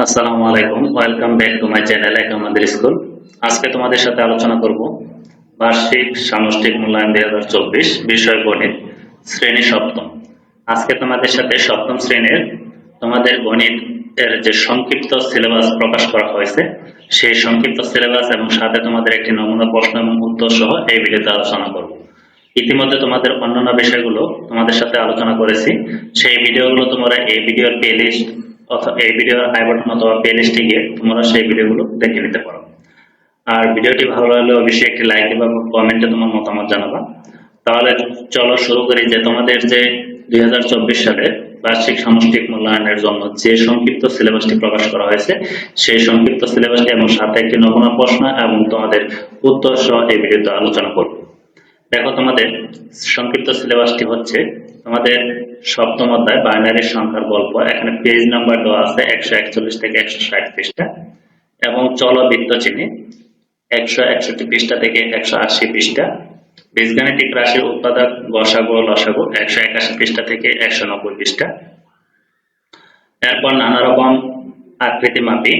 আসসালামু আলাইকুম welcome back to my channel আমাদের স্কুল আজকে তোমাদের সাথে আলোচনা করব বার্ষিক সামষ্টিক মূল্যায়ন দুই হাজার চব্বিশ বিষয় গণিত, শ্রেণি সপ্তম। আজকে তোমাদের সাথে সপ্তম শ্রেণির তোমাদের গণিত এর যে সংক্ষিপ্ত সিলেবাস প্রকাশ করা হয়েছে, সেই সংক্ষিপ্ত সিলেবাস এবং সাথে তোমাদের একটি নমুনা প্রশ্ন এবং উত্তর সহ এই ভিডিওতে আলোচনা করব। ইতিমধ্যে তোমাদের অন্যান্য বিষয়গুলো তোমাদের সাথে আলোচনা করেছি, সেই ভিডিওগুলো তোমরা এই ভিডিওর প্লে লিস্ট অথবা এই ভিডিওর আই বাটন অথবা প্লে লিস্টে গিয়ে তোমরা সেই ভিডিওগুলো দেখে নিতে পারো। আর ভিডিওটি ভালো লাগলে অবশ্যই একটি লাইক এবং কমেন্টে তোমার মতামত জানাবা। তাহলে চলো শুরু করি যে তোমাদের যে দুই সালে বার্ষিক সামষ্টিক মূল্যায়নের জন্য যে সংক্ষিপ্ত সিলেবাসটি প্রকাশ করা হয়েছে, সেই সংক্ষিপ্ত সিলেবাসটি এবং সাথে একটি নমুনা প্রশ্ন এবং তোমাদের উত্তর সহ এই ভিডিওতে আলোচনা করব। দেখো তোমাদের সংক্ষিপ্ত সিলেবাসটি হচ্ছে তোমাদের সপ্তম অধ্যায়, বাইনারি সংখ্যার গল্প। এখানে পেজ নাম্বার দেওয়া আছে একশো একচল্লিশ থেকে একশো পৃষ্ঠা এবং চলবৃত্ত চিনি একশো একষট্টি পৃষ্ঠা থেকে একশো আশি পৃষ্ঠা। বীজগাণিতিক রাশির উৎপাদক গসাগু লসাগু একশো একাশি পৃষ্ঠা থেকে একশো নব্বই পৃষ্ঠা। এরপর নানা রকম আকৃতি মাপি।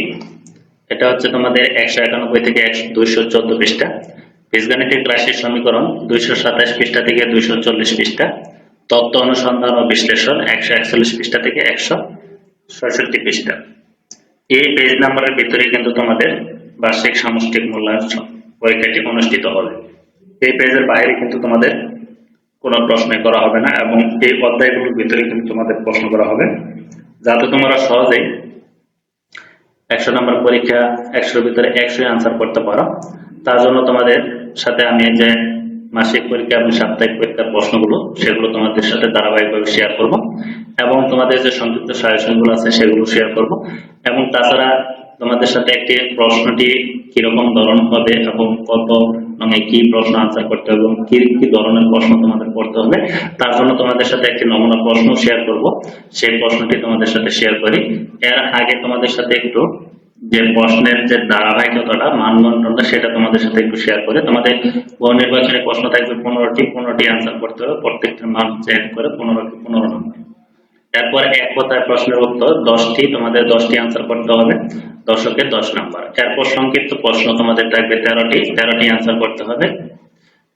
এটা হচ্ছে তোমাদের একশো একানব্বই থেকে একশো দুইশো চোদ্দ পৃষ্ঠা। বীজগাণিতিক রাশির সমীকরণ দুইশো সাতাশ পৃষ্ঠা থেকে দুইশো চল্লিশ পৃষ্ঠা। তত্ত্ব অনুসন্ধান ও বিশ্লেষণ একশো একচল্লিশ পৃষ্ঠা থেকে একশো ছয়ষট্টি পৃষ্ঠা। এই পেজ নাম্বারের ভিতরে কিন্তু তোমাদের বার্ষিক সামষ্টিক মূল্যায়ন পরীক্ষাটি অনুষ্ঠিত হবে। এই পেজের বাইরে কিন্তু তোমাদের কোনো প্রশ্নই করা হবে না এবং এই অধ্যায়গুলোর ভিতরে কিন্তু তোমাদের প্রশ্ন করা হবে। যাতে তোমরা সহজেই একশো নম্বর পরীক্ষা একশোর ভিতরে একশোই আনসার করতে পারো। তার জন্য তোমাদের সাথে আমি যে মাসিক পরীক্ষা এবং সাপ্তাহিক পরীক্ষার প্রশ্নগুলো, সেগুলো তোমাদের সাথে ধারাবাহিকভাবে শেয়ার করব এবং তোমাদের যে সংক্ষিপ্ত সাজেশনগুলো আছে, সেগুলো শেয়ার করব এবং তাছাড়া তোমাদের সাথে একটি প্রশ্নটি কীরকম ধরন হবে এবং কত মানে কি প্রশ্ন আনসার করতে হবে এবং কি কি ধরনের প্রশ্ন তোমাদের করতে হবে, তার জন্য তোমাদের সাথে একটি নমুনা প্রশ্ন শেয়ার করব। সেই প্রশ্নটি তোমাদের সাথে শেয়ার করি। এর আগে তোমাদের সাথে একটু যে প্রশ্নের যে ধারাবাহিকতাটা, মানদণ্ডটা, সেটা তোমাদের সাথে একটু শেয়ার করে। তোমাদের নির্বাচনী প্রশ্ন থাকবে, পনেরোটি পনেরোটি আনসার করতে হবে, প্রত্যেকটার মান চেক করে পনেরোটি পনেরো নম্বর এরপর এক কথায় প্রশ্নের উত্তর, দশটি, তোমাদের দশটি আনসার করতে হবে, দশকে দশ নাম্বার এরপর সংক্ষিপ্ত প্রশ্ন তোমাদের থাকবে, তেরোটি তেরোটি আনসার করতে হবে,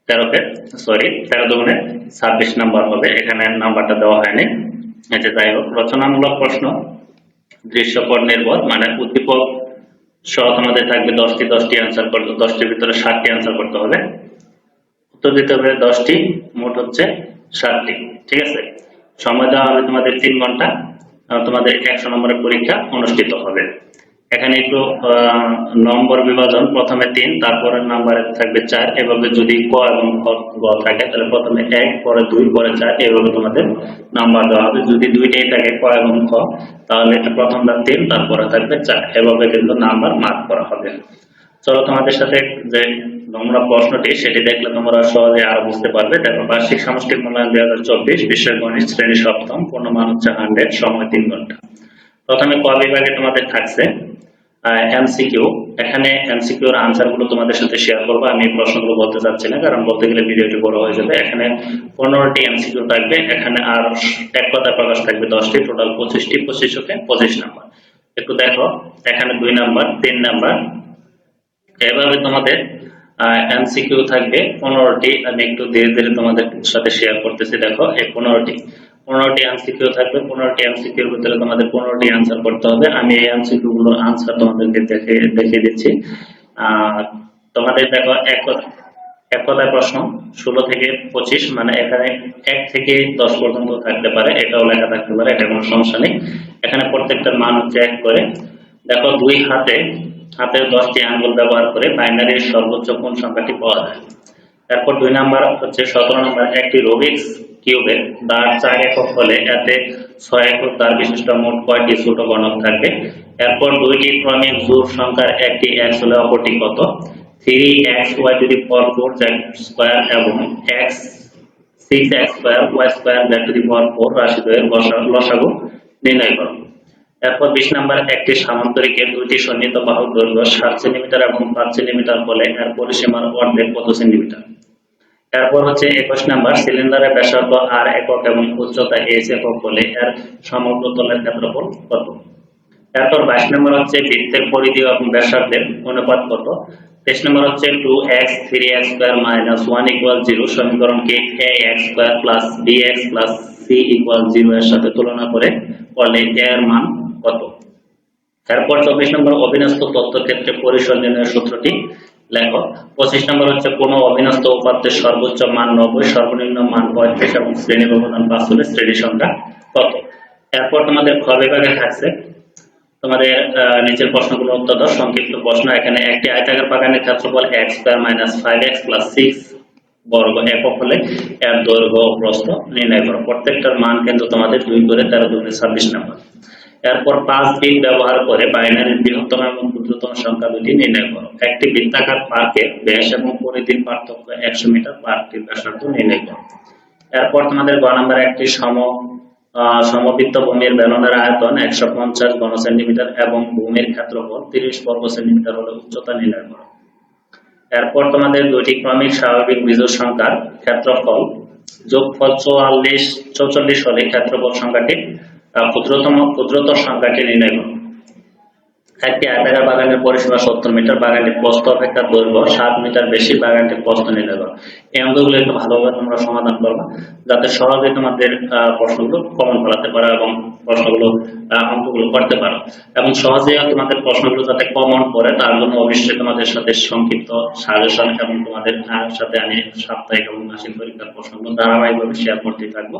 তেরোকে সরি তেরো দুগুণে ছাব্বিশ নাম্বার হবে, এখানে নাম্বারটা দেওয়া হয়নি। যে যাই হোক, রচনামূলক প্রশ্ন। দৃশ্যপট নির্ভর মানে উদ্দীপক সহ তোমাদের থাকবে দশটি দশটি আনসার করতে, দশটির ভিতরে ষাটটি আনসার করতে হবে উত্তর দিতে হবে দশটি, মোট হচ্ছে ষাটটি ঠিক আছে? সময় দেওয়া হবে তোমাদের তিন ঘণ্টা তোমাদের একশো নম্বরের পরীক্ষা অনুষ্ঠিত হবে। এখানে একটু নম্বর বিভাজন, প্রথমে তিন তারপরে নাম্বারে থাকবে চার, এভাবে যদি ক এবং গ থাকে, তাহলে প্রথমে এক, পরে দুই, পরে চার, এভাবে তোমাদের নাম্বার দেওয়া হবে। যদি দুইটাই থাকে ক এবং খ, তাহলে প্রথমটা তিন, তারপরে থাকবে চার, এভাবে কিন্তু নাম্বার মার্ক করা হবে। চলো তোমাদের সাথে যে তোমরা প্রশ্নটি, সেটি দেখলে তোমরা সহজে আরও বুঝতে পারবে। দেখো, বার্ষিক সামষ্টিক মূল্যায়ন দুই হাজার চব্বিশ বিষয় গণিত শ্রেণি সপ্তম, পূর্ণমান হচ্ছে হান্ড্রেড সময় তিন ঘণ্টা। প্রথমে ক বিভাগে তোমাদের থাকছে এমসিকিউ এখানে এমসিকিউর আনসারগুলো তোমাদের সাথে শেয়ার করব। আমি প্রশ্নগুলো বলতে চাচ্ছি না, কারণ বলতে গেলে ভিডিওটি বড় হয়ে যাবে। এখানে পনেরোটি এমসিকিউ থাকবে, এখানে আর এক কথা প্রকাশ থাকবে দশটি টোটাল পঁচিশটি পঁচিশকে পঁচিশ নাম্বার একটু দেখো, এখানে দুই নাম্বার তিন নাম্বার এভাবে তোমাদের এমসিকিউ থাকবে, পনেরোটি। আমি একটু ধীরে ধীরে তোমাদের সাথে শেয়ার করতেছি, দেখো, এই পনেরোটি। পনেরোটি এমসিকিউ থাকবে পনেরোটি এমসিকিউর ভিতরে তোমাদের পনেরোটি আনসার করতে হবে। আমি এই এমসিকিউ গুলোর আনসার তোমাদেরকে দেখে দেখিয়ে দিচ্ছি। আহ, তোমাদের দেখো এক এক কথায় প্রশ্ন ষোলো থেকে পঁচিশ মানে এখানে এক থেকে দশ পর্যন্ত থাকতে পারে এটাও লেখা থাকতে পারে এটা কোনো সমস্যা নেই। এখানে প্রত্যেকটা মান হচ্ছে এক করে। দেখো দুই হাতে হাতের দশটি আঙ্গুল ব্যবহার করে বাইনারির সর্বোচ্চ কোন সংখ্যাটি পাওয়া যায়? তারপর দুই নাম্বার হচ্ছে সতেরো নাম্বার, একটি রুবিক্স কিউবের দাঁড় চার একক হলে এতে ছয় একক দাঁড় বিশিষ্ট মোট কয়টি ছোট গণক থাকবে? এরপর দুইটি ক্রমিক জোড় সংখ্যার একটি এক্স হলে অপরটি কত? থ্রি এক্স ওয়াই যদি ফোর ফোর স্কোয়ার এবং X six X square Y square Z to the four রাশি দ্বয়ের গসা- লসাগু নির্ণয় করো। এরপর বিশ নাম্বার, একটি সামান্তরিকের দুইটি সন্নিহিত বাহুর দৈর্ঘ্য সাত সেন্টিমিটার এবং পাঁচ সেন্টিমিটার হলে এর পরিসীমার অর্ধেক কত সেন্টিমিটার এরপর হচ্ছে একুশ নাম্বার, সিলিন্ডারের ব্যাসার্ধ আর একক এবং উচ্চতা এইচ একক হলে এর সমগ্র তলের ক্ষেত্রফল কত? তারপর বাইশ নম্বর হচ্ছে বৃত্তের পরিধি এবং ব্যাসার্ধের অনুপাত কত? তেইশ নম্বর হচ্ছে two X three X square minus one equal zero সমীকরণকে A X square plus B X plus C equal zero এর সাথে তুলনা করে এ এর মান কত? তারপর চব্বিশ নম্বর অবিন্যস্ত তথ্য ক্ষেত্রে পরিসর নির্ণয়ের সূত্রটি লেখো পঁচিশ নম্বর হচ্ছে কোন অবিন্যস্ত উপাত্তের সর্বোচ্চ মান নব্বই, সর্বনিম্ন মান পঁয়ত্রিশ এবং শ্রেণি ব্যবধান পাঁচ হলে শ্রেণি সংখ্যা কত? এরপর তোমাদের খ বিভাগে থাকছে। তোমাদের নিচের প্রশ্নগুলো অত্যন্ত সংক্ষিপ্ত প্রশ্ন, এখানে একটি আয়তাকার বাগানের ক্ষেত্রফল X square minus five X plus six বর্গ একক হলে এর দৈর্ঘ্য প্রস্থ নির্ণয় করো। প্রত্যেকটার মান কিন্তু তোমাদের দুই করে তেরো দুই ছাব্বিশ নম্বর। এরপর পাঁচ বিট ব্যবহার করে বাইনারির বৃহত্তম এবং ক্ষুদ্রতম সংখ্যা দুটি নির্ণয় করো। একটি বৃত্তাকার পার্কের ব্যাস এবং পরিধির পার্থক্য একশো মিটার পার্কটির ব্যাসার্ধ নির্ণয় করো। এরপর তোমাদের গ নাম্বার একটি সম সমবৃত্ত ভূমির বেলনের আয়তন একশো পঞ্চাশ ঘন সেন্টিমিটার এবং ভূমির ক্ষেত্রফল তিরিশ বর্গ সেন্টিমিটার হলে উচ্চতা নির্ণয় করো। এরপর তোমাদের দুটি ক্রমিক স্বাভাবিক বিজোড় সংখ্যার ক্ষেত্রফল। যোগফল চুয়াল্লিশ, চৌচল্লিশ হলে ক্ষেত্রফল সংখ্যাটি ক্ষুদ্রতম ক্ষুদ্রতর সংখ্যাকে নির্ণয় করো একটি আয়তাকার বাগানের পরিসীমা সত্তর মিটার বাগানটির প্রস্থ অপেক্ষা দৈর্ঘ্য সাত মিটার, বেশি বাগানটির প্রস্থ নির্ণয় করো এই অঙ্কগুলো একটু ভালোভাবে তোমরা সমাধান করবে, যাতে সহজে তোমাদের প্রশ্নগুলো কমন ফলাতে পারো এবং প্রশ্নগুলো অঙ্কগুলো করতে পারো। এবং সহজে তোমাদের প্রশ্নগুলো যাতে কমন করে তার জন্য অবশ্যই তোমাদের সাথে সংক্ষিপ্ত সাজেশন এবং তোমাদের সাথে আমি সাপ্তাহিক এবং মাসিক পরীক্ষার প্রশ্নগুলো ধারাবাহিকভাবে শেয়ার করতে থাকব।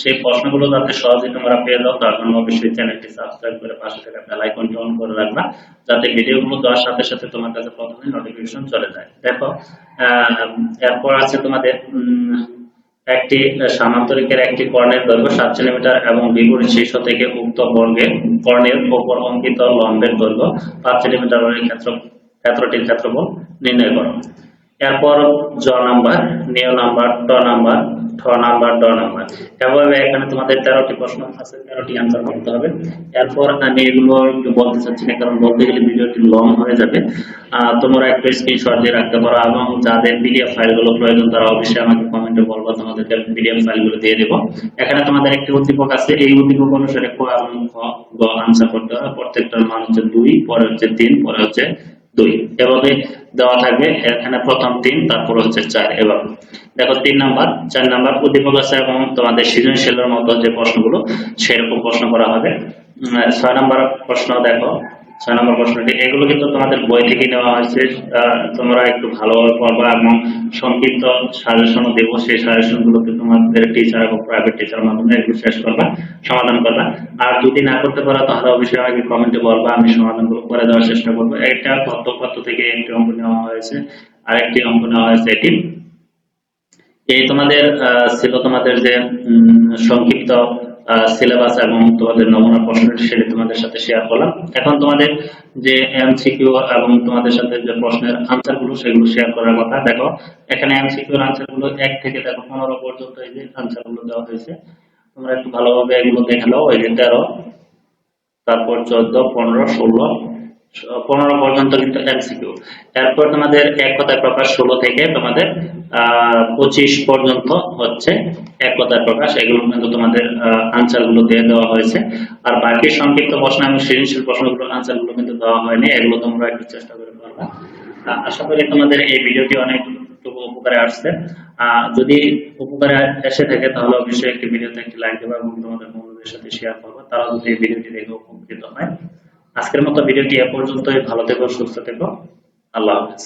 সেই প্রশ্নগুলো যাতে সহজে তোমরা পেয়ে যাও, তার জন্য অবশ্যই চ্যানেলটি সাবস্ক্রাইব করে পাশে থাকা বেল আইকনটি অন করে রাখবা। যাতে ভিডিওগুলো দেওয়ার সাথে সাথে তোমার কাছে প্রথমে নোটিফিকেশন চলে যায়। দেখো এরপর আছে তোমাদের একটি সামান্তরিকের একটি কর্ণের দৈর্ঘ্য সাত সেন্টিমিটার এবং বিপরীত শীর্ষ থেকে উক্ত বর্গের কর্ণের ওপর অঙ্কিত লম্বের দৈর্ঘ্য পাঁচ সেন্টিমিটার ক্ষেত্র, ক্ষেত্রটির ক্ষেত্রফল নির্ণয় করো। এরপর জ নাম্বার নিয় নাম্বার ট নাম্বার ঠ নাম্বার, ড নাম্বার। এভাবে এখানে তোমাদের তেরোটি প্রশ্ন আছে, তেরোটি আনসার করতে হবে। এরপর আমি এগুলো একটু বলতে চাচ্ছি না, কারণ বলতে গেলে ভিডিওটি লং হয়ে যাবে। তোমরা একটা স্ক্রিনশট দিয়ে রাখতে পারো, এবং যাদের পিডিএফ ফাইলগুলো প্রয়োজন, তারা অবশ্যই আমাকে কমেন্টে বলব, তোমাদেরকে পিডিএফ ফাইলগুলো দিয়ে দেবো। এখানে তোমাদের একটি উদ্দীপক আছে, এই উদ্দীপক অনুসারে ক এবং গ আনসার করতে হবে। প্রত্যেকটার মান হচ্ছে দুই, পরে হচ্ছে তিন, পরে হচ্ছে দুই। এভাবে দেওয়া থাকবে। এখানে প্রথম তিন, তারপর হচ্ছে চার এবার দেখো তিন নাম্বার, চার নাম্বার উদ্দীপক আছে এবং তোমাদের সৃজনশীলের মতো যে প্রশ্নগুলো, সেরকম প্রশ্ন করা হবে। ছয় নাম্বার প্রশ্ন দেখো। ছয় নম্বর প্রশ্নটি, এগুলো কিন্তু তোমাদের বই থেকে নেওয়া হয়েছে তোমরা একটু ভালোভাবে পড়বা এবং সংক্ষিপ্ত সাজেশনও দেবো। সেই সাজেশন গুলোকে তোমাদের টিচার এবং প্রাইভেট টিচার মাধ্যমে একটু শেষ করবা, সমাধান করবা। আর যদি না করতে পারো, তাহলে অবশ্যই আমাকে কমেন্টে বলবা, আমি সমাধানগুলো করে দেওয়ার চেষ্টা করব। কত কত থেকে একটি অঙ্ক নেওয়া হয়েছে, আরেকটি অঙ্ক নেওয়া হয়েছে এটি। এই তোমাদের ছিল তোমাদের যে সংক্ষিপ্ত সিলেবাস এবং তোমাদের নমুনা প্রশ্ন সেটি তোমাদের সাথে শেয়ার করলাম। এখন তোমাদের যে এমসিকিউ এবং তোমাদের সাথে যে প্রশ্নের আনসারগুলো, সেগুলো শেয়ার করার কথা। দেখো, এখানে এমসিকিউ এর আনসারগুলো এক থেকে দেখো, পনেরো পর্যন্ত এই যে আনসারগুলো দেওয়া হয়েছে। তোমরা একটু ভালোভাবে এগুলো দেখে নাও। ওই যে তেরো, তারপর চোদ্দ, পনেরো, ষোলো পনেরো পর্যন্ত কিন্তু এমসিকিউ এরপর তোমাদের এক কথায় প্রকাশ ষোলো থেকে তোমাদের পঁচিশ পর্যন্ত হচ্ছে এক কথায় প্রকাশ। এগুলো কিন্তু তোমাদের আনসারগুলো দিয়ে দেওয়া হয়েছে। আর বাকি সংক্ষিপ্ত প্রশ্ন এবং সৃজনশীল প্রশ্নগুলো আনসারগুলো কিন্তু দেওয়া হয়নি। এগুলো তোমরা একটু চেষ্টা করে পারবা। আশা করি তোমাদের এই ভিডিওটি অনেক উপকারে আসছে। যদি উপকারে এসে থাকে তাহলে অবশ্যই একটি ভিডিওতে একটি লাইক দেবে এবং তোমাদের বন্ধুদের সাথে শেয়ার করব। তারা যদি এই ভিডিওটি দেখে উপকৃত হয় আজকের মতো ভিডিওটি এ পর্যন্তই। ভালো থেকো সুস্থ থেকো। আল্লাহ হাফেজ।